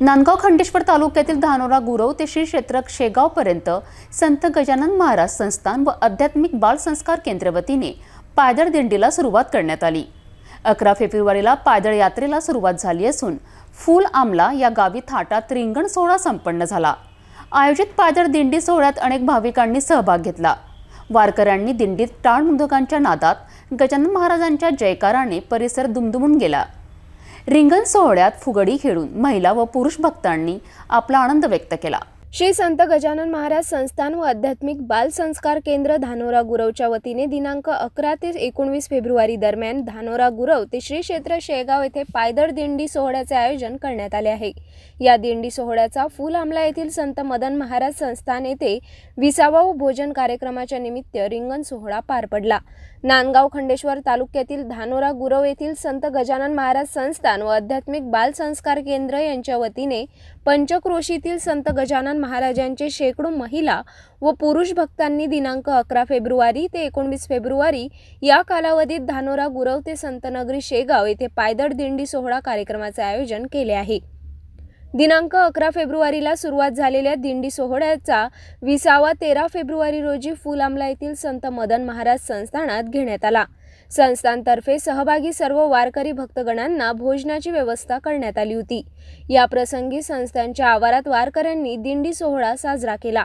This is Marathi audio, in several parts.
नांदगाव खंडेश्वर तालुक्यातील धानोरा गुरव ते श्री क्षेत्र शेगावपर्यंत संत गजानन महाराज संस्थान व आध्यात्मिक बालसंस्कार केंद्र वतीने पायदळ दिंडीला सुरुवात करण्यात आली. अकरा फेब्रुवारीला पायदळ यात्रेला सुरुवात झाली असून फुल आमला या गावी थाटात रिंगण सोहळा संपन्न झाला. आयोजित पायदळ दिंडी सोहळ्यात अनेक भाविकांनी सहभाग घेतला. वारकऱ्यांनी दिंडीत टाळ नादात गजानन महाराजांच्या जयकाराने परिसर दुमदुमून गेला. रिंगण सोहळ्यात फुगडी खेळून महिला व पुरुष भक्तांनी आपला आनंद व्यक्त केला. श्री संत गजानन महाराज संस्थान व आध्यात्मिक बाल संस्कार केंद्र धानोरा गुरवच्या वतीने दिनांक अकरा ते एकोणवीस फेब्रुवारी दरम्यान धानोरा गुरव ते श्री क्षेत्र शेगाव येथे पायदळ दिंडी सोहळ्याचे आयोजन करण्यात आले आहे. या दिंडी सोहळ्याचा फुल आमला येथील संत मदन महाराज संस्थान येथे विसावा व भोजन कार्यक्रमाच्या निमित्त रिंगण सोहळा पार पडला. नांदगाव खंडेश्वर तालुक्यातील धानोरा गुरव येथील संत गजानन महाराज संस्थान व आध्यात्मिक बाल संस्कार केंद्र यांच्या वतीने पंचक्रोशीतील संत गजानन महाराजांचे शेकडो महिला व पुरुष भक्तांनी दिनांक अकरा फेब्रुवारी ते एकोणवीस फेब्रुवारी या कालावधीत धानोरा गुरव ते संतनगरी शेगाव येथे पायदळ दिंडी सोहळा कार्यक्रमाचे आयोजन केले आहे. दिनांक अकरा फेब्रुवारीला सुरुवात झालेल्या दिंडी सोहळ्याचा विसावा तेरा फेब्रुवारी रोजी फुलामला येथील संत मदन महाराज संस्थानात घेण्यात आला. संस्थांतर्फे सहभागी सर्व वारकरी भक्तगणांना भोजनाची व्यवस्था करण्यात आली होती. या प्रसंगी संस्थांच्या आवारात वारकऱ्यांनी दिंडी सोहळा साजरा केला.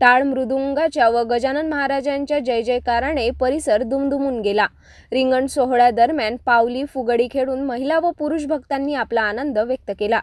टाळ मृदुंगाच्या व गजानन महाराजांच्या जय जयकाराने परिसर दुमदुमून गेला. रिंगण सोहळ्यादरम्यान पावली फुगडी खेळून महिला व पुरुष भक्तांनी आपला आनंद व्यक्त केला.